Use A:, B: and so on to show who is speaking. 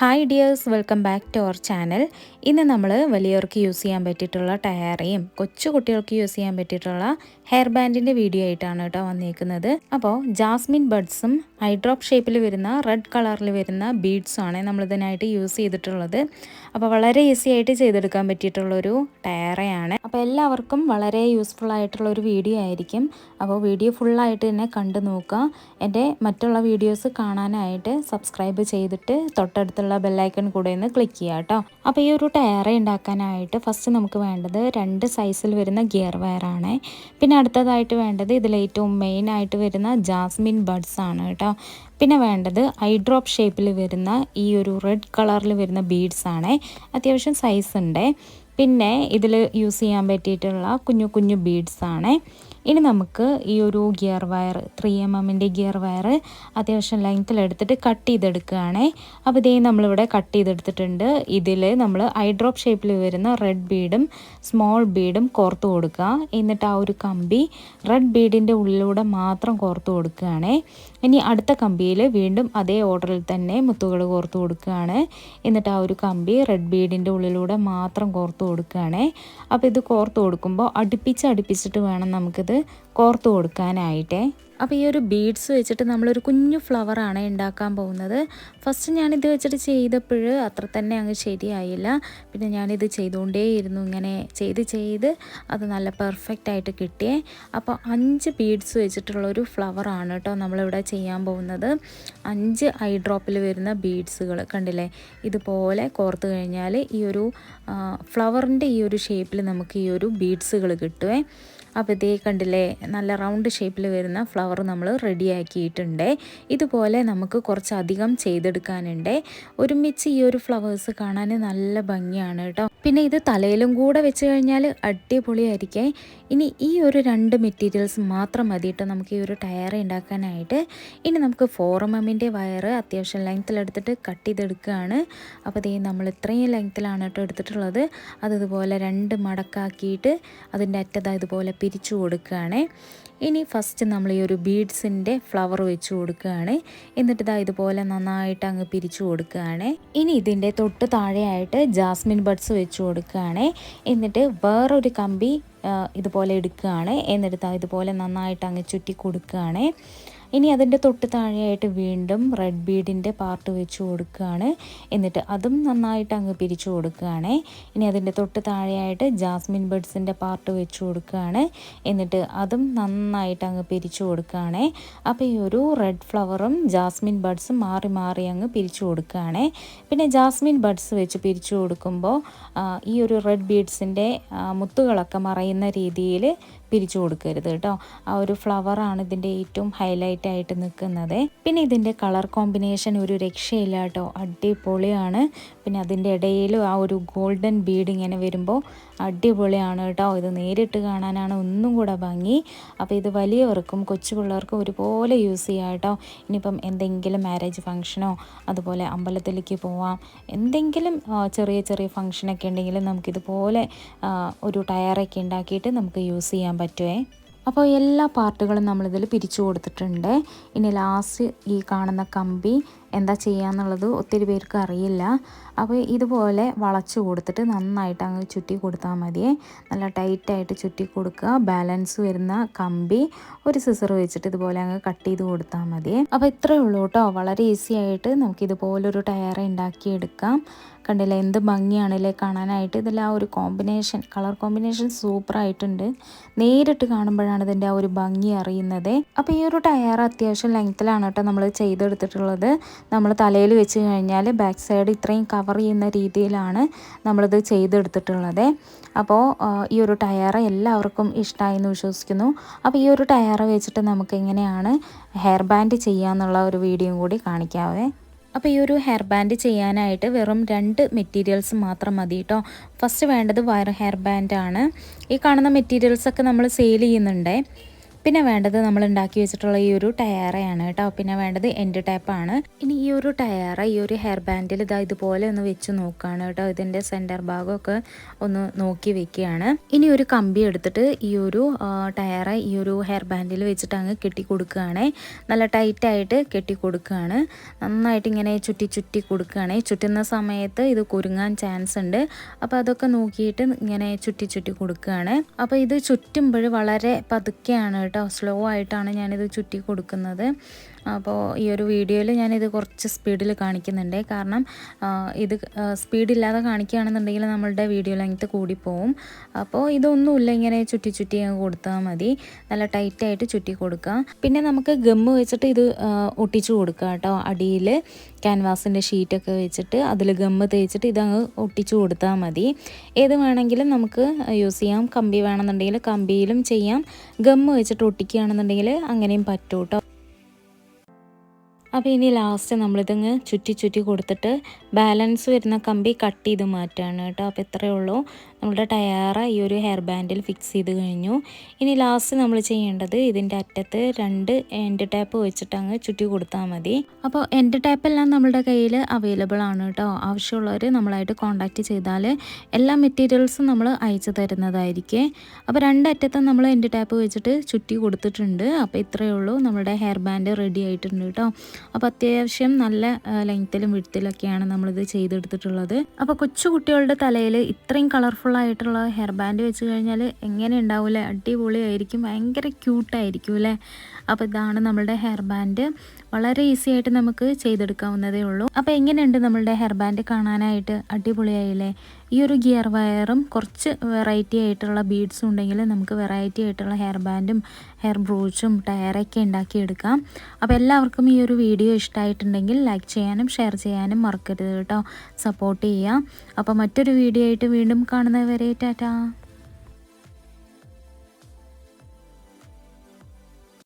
A: Hi dears welcome back to our channel ഇന്ന് നമ്മൾ വലിയവർക്ക് use ചെയ്യാൻ പറ്റിയിട്ടുള്ള ടയറയും കൊച്ചു കുട്ടികൾക്ക് യൂസ് ചെയ്യാൻ പറ്റിയിട്ടുള്ള ഹെയർ ബാൻഡിന്റെ വീഡിയോ ആയിട്ടാണ് കേട്ടോ വന്നിരിക്കുന്നത് അപ്പോൾ ജാസ്മിൻ ബഡ്സും ഹൈഡ്രോപ്പ് ഷേപ്പിൽ വരുന്ന റെഡ് കളറിൽ വരുന്ന ബീഡ്സും ആണ് നമ്മൾ ഇതിനായിട്ട് യൂസ് ചെയ്തിട്ടുള്ളത്. അപ്പോൾ വളരെ ഈസി ആയിട്ട് ചെയ്തെടുക്കാൻ പറ്റിയിട്ടുള്ളൊരു ടയറയാണ് അപ്പോൾ എല്ലാവർക്കും വളരെ യൂസ്ഫുൾ ആയിട്ടുള്ള ഒരു വീഡിയോ ആയിരിക്കും അപ്പോൾ വീഡിയോ ഫുള്ളായിട്ട് തന്നെ കണ്ടു നോക്കുക. എന്റെ മറ്റുള്ള വീഡിയോസ് കാണാനായിട്ട് സബ്സ്ക്രൈബ് ചെയ്തിട്ട് തൊട്ടടുത്തുള്ള ബെല്ലൈക്കൺ കൂടെ ഒന്ന് ക്ലിക്ക് ചെയ്യുക കേട്ടോ അപ്പോൾ ഈ ഒരു ടയർ ഉണ്ടാക്കാനായിട്ട് ഫസ്റ്റ് നമുക്ക് വേണ്ടത് രണ്ട് സൈസിൽ വരുന്ന ഗിയർ വയറാണ് പിന്നെ അടുത്തതായിട്ട് വേണ്ടത് ഇതിൽ ഏറ്റവും മെയിൻ ആയിട്ട് വരുന്ന ജാസ്മിൻ ബഡ്സ് ആണ് കേട്ടോ പിന്നെ വേണ്ടത് ഐ ഡ്രോപ്പ് ഷേപ്പിൽ വരുന്ന ഈ ഒരു റെഡ് കളറിൽ വരുന്ന ബീഡ്സ് ആണ്. അത്യാവശ്യം സൈസ് ഉണ്ട് പിന്നെ ഇതിൽ യൂസ് ചെയ്യാൻ പറ്റിയിട്ടുള്ള കുഞ്ഞു കുഞ്ഞു ബീഡ്സ് ആണ്. ഇനി നമുക്ക് ഈ ഒരു ഗിയർ വയർ ത്രീ എം എമ്മിന്റെ ഗിയർ വയർ അത്യാവശ്യം ലെങ്ത്തിലെടുത്തിട്ട് കട്ട് ചെയ്തെടുക്കുകയാണേ. അപ്പോൾ ഇതേ നമ്മളിവിടെ കട്ട് ചെയ്തെടുത്തിട്ടുണ്ട്. ഇതിൽ നമ്മൾ ഐ ഡ്രോപ്പ് ഷേപ്പിൽ വരുന്ന റെഡ് ബീഡും സ്മോൾ ബീഡും കോർത്ത് കൊടുക്കുക. എന്നിട്ട് ആ ഒരു കമ്പി റെഡ് ബീഡിന്റെ ഉള്ളിലൂടെ മാത്രം കോർത്ത് കൊടുക്കുകയാണേ. ഇനി അടുത്ത കമ്പിയിൽ വീണ്ടും അതേ ഓർഡറിൽ തന്നെ മുത്തുകൾ കോർത്ത് കൊടുക്കുകയാണ്. എന്നിട്ട് ആ ഒരു കമ്പി റെഡ് ബീഡിന്റെ ഉള്ളിലൂടെ മാത്രം കോർത്ത് കൊടുക്കുകയാണേ. അപ്പോൾ ഇത് കോർത്ത് കൊടുക്കുമ്പോൾ അടുപ്പിച്ച് അടുപ്പിച്ചിട്ട് വേണം നമുക്കിത് കോർത്ത് കൊടുക്കാനായിട്ടേ. അപ്പോൾ ഈ ഒരു ബീഡ്സ് വെച്ചിട്ട് നമ്മളൊരു കുഞ്ഞു ഫ്ലവറാണ് ഉണ്ടാക്കാൻ പോകുന്നത്. ഫസ്റ്റ് ഞാനിത് വെച്ചിട്ട് ചെയ്തപ്പോൾ അത്ര തന്നെ അങ്ങ് ശരിയായില്ല. പിന്നെ ഞാനിത് ചെയ്തുകൊണ്ടേയിരുന്നു. ഇങ്ങനെ ചെയ്ത് ചെയ്ത് അത് നല്ല പെർഫെക്റ്റ് ആയിട്ട് കിട്ടിയേ അപ്പോൾ അഞ്ച് ബീഡ്സ് വെച്ചിട്ടുള്ള വെച്ചിട്ടുള്ളൊരു ഫ്ലവറാണ് കേട്ടോ നമ്മളിവിടെ ചെയ്യാൻ പോകുന്നത്. അഞ്ച് ഐ ഡ്രോപ്പിൽ വരുന്ന ബീഡ്സുകൾ കണ്ടില്ലേ? ഇതുപോലെ കോർത്ത് കഴിഞ്ഞാൽ ഈ ഒരു ഫ്ലവറിന്റെ ഈ ഒരു ഷേപ്പിൽ നമുക്ക് ഈ ഒരു ബീഡ്സുകൾ കിട്ടുമേ അപ്പോൾ ഇതേ കണ്ടില്ലേ നല്ല റൗണ്ട് ഷേപ്പിൽ വരുന്ന ഫ്ലവർ നമ്മൾ റെഡിയാക്കിയിട്ടുണ്ട് ഇതുപോലെ നമുക്ക് കുറച്ചധികം ചെയ്തെടുക്കാനുണ്ട്. ഒരുമിച്ച് ഈ ഒരു ഫ്ലവേഴ്സ് കാണാൻ നല്ല ഭംഗിയാണ് കേട്ടോ. പിന്നെ ഇത് തലയിലും കൂടെ വെച്ച് കഴിഞ്ഞാൽ അടിപൊളിയായിരിക്കേ. ഇനി ഈ ഒരു രണ്ട് മെറ്റീരിയൽസ് മാത്രം മതി കേട്ടോ നമുക്ക് ഈ ഒരു ടയർ ഉണ്ടാക്കാനായിട്ട് ഇനി നമുക്ക് ഫോറമമ്മിന്റെ വയറ് അത്യാവശ്യം ലെങ്ത്തിലെടുത്തിട്ട് കട്ട് ചെയ്തെടുക്കുകയാണ് അപ്പോൾ ഇതേ നമ്മൾ ഇത്രയും ലെങ്ത്തിലാണ് കേട്ടോ എടുത്തിട്ടുള്ളത്. അത് ഇതുപോലെ രണ്ട് മടക്കാക്കിയിട്ട് അതിന്റെ അറ്റത്താ ഇതുപോലെ പിരിച്ചു കൊടുക്കുകയാണ്. ഇനി ഫസ്റ്റ് നമ്മൾ ഈ ഒരു ബീഡ്സിന്റെ ഫ്ലവർ വെച്ച് കൊടുക്കുകയാണ്. എന്നിട്ട് ഇതാ ഇതുപോലെ നന്നായിട്ട് അങ്ങ് പിരിച്ചു കൊടുക്കുകയാണ്. ഇനി ഇതിന്റെ തൊട്ട് താഴെയായിട്ട് ജാസ്മിൻ ബഡ്സ് വെച്ച് കൊടുക്കുകയാണ്. എന്നിട്ട് വേറൊരു കമ്പി ഇതുപോലെ എടുക്കുകയാണ്. എന്നിട്ട് ഇതുപോലെ നന്നായിട്ട് അങ്ങ് ചുറ്റി കൊടുക്കുകയാണ്. ഇനി അതിന്റെ തൊട്ട് താഴെയായിട്ട് വീണ്ടും റെഡ് ബീഡിന്റെ പാർട്ട് വെച്ച് കൊടുക്കുകയാണ്. എന്നിട്ട് അതും നന്നായിട്ട് അങ്ങ് പിരിച്ചു കൊടുക്കുകയാണ്. ഇനി അതിന്റെ തൊട്ട് താഴെയായിട്ട് ജാസ്മിൻ ബഡ്സിന്റെ പാർട്ട് വെച്ച് കൊടുക്കുകയാണ്. എന്നിട്ട് അതും നന്നായിട്ട് അങ്ങ് പിരിച്ചു കൊടുക്കുകയാണ്. അപ്പോൾ ഈ ഒരു റെഡ് ഫ്ലവറും ജാസ്മിൻ ബഡ്സും മാറി മാറി അങ്ങ് പിരിച്ചു കൊടുക്കുകയാണ്. പിന്നെ ജാസ്മിൻ ബഡ്സ് വെച്ച് പിരിച്ചു കൊടുക്കുമ്പോൾ ഈ ഒരു റെഡ് ബീഡ്സിന്റെ മുത്തുകളൊക്കെ മറയുന്ന രീതിയിൽ പിരിച്ചു കൊടുക്കരുത് കേട്ടോ. ആ ഒരു ഫ്ലവറാണ് ഇതിന്റെ ഏറ്റവും ഹൈലൈറ്റ് ആയിട്ട് നിൽക്കുന്നത്. പിന്നെ ഇതിന്റെ കളർ കോമ്പിനേഷൻ ഒരു രക്ഷയില്ല കേട്ടോ. അടിപൊളിയാണ്. പിന്നെ അതിന്റെ ഇടയിൽ ആ ഒരു ഗോൾഡൻ ബീഡ് ഇങ്ങനെ വരുമ്പോൾ അടിപൊളിയാണ് കേട്ടോ. ഇത് നേരിട്ട് കാണാനാണ് ഒന്നും കൂടെ ഭംഗി. അപ്പോൾ ഇത് വലിയവർക്കും കൊച്ചു പിള്ളേർക്കും ഒരുപോലെ യൂസ് ചെയ്യാം കേട്ടോ. ഇനിയിപ്പം എന്തെങ്കിലും മാരേജ് ഫംഗ്ഷനോ അതുപോലെ അമ്പലത്തിലേക്ക് പോവാം. എന്തെങ്കിലും ചെറിയ ചെറിയ ഫംഗ്ഷനൊക്കെ ഉണ്ടെങ്കിൽ നമുക്കിതുപോലെ ഒരു ടയറൊക്കെ ഉണ്ടാക്കിയിട്ട് നമുക്ക് യൂസ് ചെയ്യാൻ പറ്റുമേ അപ്പോൾ എല്ലാ പാർട്ടുകളും നമ്മളിതിൽ പിരിച്ചു കൊടുത്തിട്ടുണ്ട്. ഇനി ലാസ്റ്റ് ഈ കാണുന്ന കമ്പി എന്താ ചെയ്യാന്നുള്ളത് ഒത്തിരി പേർക്ക് അറിയില്ല. അപ്പോൾ ഇതുപോലെ വളച്ച് കൊടുത്തിട്ട് നന്നായിട്ട് അങ്ങ് ചുറ്റി കൊടുത്താൽ മതിയേ. നല്ല ടൈറ്റായിട്ട് ചുറ്റി കൊടുക്കുക. ബാലൻസ് വരുന്ന കമ്പി ഒരു സിസർ വെച്ചിട്ട് ഇതുപോലെ അങ്ങ് കട്ട് ചെയ്ത് കൊടുത്താൽ മതിയേ. അപ്പോൾ ഇത്രയേ ഉള്ളൂ കേട്ടോ. വളരെ ഈസി ആയിട്ട് നമുക്ക് ഇതുപോലൊരു ടയർ ഉണ്ടാക്കിയെടുക്കാം. കണ്ടില്ലേ എന്ത് ഭംഗിയാണല്ലേ കാണാനായിട്ട്. ഇതിൽ ആ ഒരു കോമ്പിനേഷൻ കളർ കോമ്പിനേഷൻ സൂപ്പറായിട്ടുണ്ട് നേരിട്ട് കാണുമ്പോഴാണ് ഇതിന്റെ ആ ഒരു ഭംഗി അറിയുന്നത്. അപ്പോൾ ഈ ഒരു ടയർ അത്യാവശ്യം ലെങ്ത്തിലാണ് കേട്ടോ നമ്മൾ ചെയ്തെടുത്തിട്ടുള്ളത്. നമ്മൾ തലയിൽ വെച്ച് കഴിഞ്ഞാൽ ബാക്ക് സൈഡ് ഇത്രയും കവർ ചെയ്യുന്ന രീതിയിലാണ് നമ്മളിത് ചെയ്തെടുത്തിട്ടുള്ളത്. അപ്പോൾ ഈ ഒരു ടയർ എല്ലാവർക്കും ഇഷ്ടമായി എന്ന് വിശ്വസിക്കുന്നു. അപ്പോൾ ഈ ഒരു ടയർ വെച്ചിട്ട് നമുക്ക് എങ്ങനെയാണ് ഹെയർ ബാൻഡ് ചെയ്യാമെന്നുള്ള ഒരു വീഡിയോ കൂടി കാണിക്കാവേ. അപ്പോൾ ഈ ഒരു ഹെയർ ബാൻഡ് ചെയ്യാനായിട്ട് വെറും രണ്ട് മെറ്റീരിയൽസ് മാത്രം മതി കേട്ടോ. ഫസ്റ്റ് വേണ്ടത് വയർ ഹെയർ ബാൻഡാണ്. ഈ കാണുന്ന മെറ്റീരിയൽസൊക്കെ നമ്മൾ സെയിൽ ചെയ്യുന്നുണ്ട്. പിന്നെ വേണ്ടത് നമ്മൾ ഉണ്ടാക്കി വെച്ചിട്ടുള്ള ഈ ഒരു ടയറയാണ് കേട്ടോ. പിന്നെ വേണ്ടത് എൻഡ് ടാപ്പാണ് ഇനി ഈ ഒരു ടയർ ഈ ഒരു ഹെയർ ബാൻഡിൽ ഇതാ ഇതുപോലെ ഒന്ന് വെച്ച് നോക്കുകയാണ് കേട്ടോ. ഇതിന്റെ സെന്റർ ഭാഗമൊക്കെ ഒന്ന് നോക്കി വെക്കുകയാണ്. ഇനി ഒരു കമ്പി എടുത്തിട്ട് ഈ ഒരു ടയർ ഈ ഒരു ഹെയർ ബാൻഡിൽ വെച്ചിട്ട് അങ്ങ് കെട്ടി കൊടുക്കുകയാണ്. നല്ല ടൈറ്റായിട്ട് കെട്ടി കൊടുക്കുകയാണ്. നന്നായിട്ട് ഇങ്ങനെ ചുറ്റി ചുറ്റി കൊടുക്കുകയാണ്. ചുറ്റുന്ന സമയത്ത് ഇത് കുരുങ്ങാൻ ചാൻസ് ഉണ്ട്. അപ്പോൾ അതൊക്കെ നോക്കിയിട്ട് ഇങ്ങനെ ചുറ്റി ചുറ്റി കൊടുക്കുകയാണ്. അപ്പോൾ ഇത് ചുറ്റുമ്പോൾ വളരെ പതുക്കെയാണ് കേട്ടോ. സ്ലോ ആയിട്ടാണ് ഞാനിത് ചുറ്റി കൊടുക്കുന്നത്. അപ്പോൾ ഈ ഒരു വീഡിയോയിൽ ഞാനിത് കുറച്ച് സ്പീഡിൽ കാണിക്കുന്നുണ്ട്. കാരണം ഇത് സ്പീഡില്ലാതെ കാണിക്കുകയാണെന്നുണ്ടെങ്കിൽ നമ്മളുടെ വീഡിയോ ലെങ്ത്ത് കൂടിപ്പോവും. അപ്പോൾ ഇതൊന്നുമില്ല. ഇങ്ങനെ ചുറ്റി ചുറ്റി കൊടുത്താൽ മതി. നല്ല ടൈറ്റായിട്ട് ചുറ്റി കൊടുക്കുക. പിന്നെ നമുക്ക് ഗമ്മ് വെച്ചിട്ട് ഇത് ഒട്ടിച്ചു കൊടുക്കുക കേട്ടോ. അടിയിൽ ക്യാൻവാസിന്റെ ഷീറ്റൊക്കെ വെച്ചിട്ട് അതിൽ ഗമ്മ് തേച്ചിട്ട് ഇതങ്ങ് ഒട്ടിച്ചു കൊടുത്താൽ മതി. ഏത് വേണമെങ്കിലും നമുക്ക് യൂസ് ചെയ്യാം. കമ്പി വേണമെന്നുണ്ടെങ്കിൽ കമ്പിയിലും ചെയ്യാം. ഗമ്മ് വെച്ചിട്ട് ഒട്ടിക്കുകയാണെന്നുണ്ടെങ്കിൽ അങ്ങനെയും പറ്റും കേട്ടോ അപ്പോൾ ഇനി ലാസ്റ്റ് നമ്മളിതങ്ങ് ചുറ്റി ചുറ്റി കൊടുത്തിട്ട് ബാലൻസ് വരുന്ന കമ്പി കട്ട് ചെയ്ത് മാറ്റുകയാണ് കേട്ടോ അപ്പോൾ ഇത്രയേ ഉള്ളൂ. നമ്മുടെ ടയറ ഈ ഒരു ഹെയർ ബാൻഡിൽ ഫിക്സ് ചെയ്ത് കഴിഞ്ഞു. ഇനി ലാസ്റ്റ് നമ്മൾ ചെയ്യേണ്ടത് ഇതിന്റെ അറ്റത്ത് രണ്ട് എൻഡ് ടാപ്പ് വെച്ചിട്ട് അങ്ങ് ചുറ്റി കൊടുത്താൽ മതി. അപ്പോൾ എൻഡ് ടാപ്പ് എല്ലാം നമ്മുടെ കയ്യിൽ അവൈലബിൾ ആണ് കേട്ടോ. ആവശ്യമുള്ളവർ നമ്മളായിട്ട് കോൺടാക്റ്റ് ചെയ്താൽ എല്ലാ മെറ്റീരിയൽസും നമ്മൾ അയച്ചു തരുന്നതായിരിക്കും. അപ്പോൾ രണ്ടറ്റത്തും നമ്മൾ എൻഡ് ടാപ്പ് വെച്ചിട്ട് ചുറ്റി കൊടുത്തിട്ടുണ്ട്. അപ്പോൾ ഇത്രയേ ഉള്ളൂ നമ്മുടെ ഹെയർ ബാൻഡ് റെഡി ആയിട്ടുണ്ട് കേട്ടോ. അപ്പോൾ അത്യാവശ്യം നല്ല ലെങ്ത്തിലും വിഴുത്തിലൊക്കെയാണ് നമ്മളിത് ചെയ്തെടുത്തിട്ടുള്ളത്. അപ്പോൾ കൊച്ചു കുട്ടികളുടെ തലയിൽ ഇത്രയും കളർഫുൾ ആയിട്ടുള്ള ഹെയർ ബാൻഡ് വെച്ച് കഴിഞ്ഞാൽ എങ്ങനെ ഉണ്ടാവില്ലേ അടിപൊളിയായിരിക്കും ഭയങ്കര ക്യൂട്ടായിരിക്കും അല്ലേ? അപ്പോൾ ഇതാണ് നമ്മളുടെ ഹെയർ ബാൻഡ്. വളരെ ഈസി ആയിട്ട് നമുക്ക് ചെയ്തെടുക്കാവുന്നതേ ഉള്ളൂ. അപ്പോൾ എങ്ങനെയുണ്ട് നമ്മളുടെ ഹെയർ ബാൻഡ് കാണാനായിട്ട്? അടിപൊളിയായില്ലേ? ഈ ഒരു ഗിയർ വയറും കുറച്ച് വെറൈറ്റി ആയിട്ടുള്ള ബീഡ്സും ഉണ്ടെങ്കിൽ നമുക്ക് വെറൈറ്റി ആയിട്ടുള്ള ഹെയർ ബാൻഡും ഹെയർ ബ്രൂച്ചും ടയറൊക്കെ ഉണ്ടാക്കിയെടുക്കാം അപ്പോൾ എല്ലാവർക്കും ഈ ഒരു വീഡിയോ ഇഷ്ടമായിട്ടുണ്ടെങ്കിൽ ലൈക്ക് ചെയ്യാനും ഷെയർ ചെയ്യാനും മറക്കരുത് കേട്ടോ. സപ്പോർട്ട് ചെയ്യാം. അപ്പോൾ മറ്റൊരു വീഡിയോ ആയിട്ട് വീണ്ടും കാണുന്നവരെ ടാറ്റാ.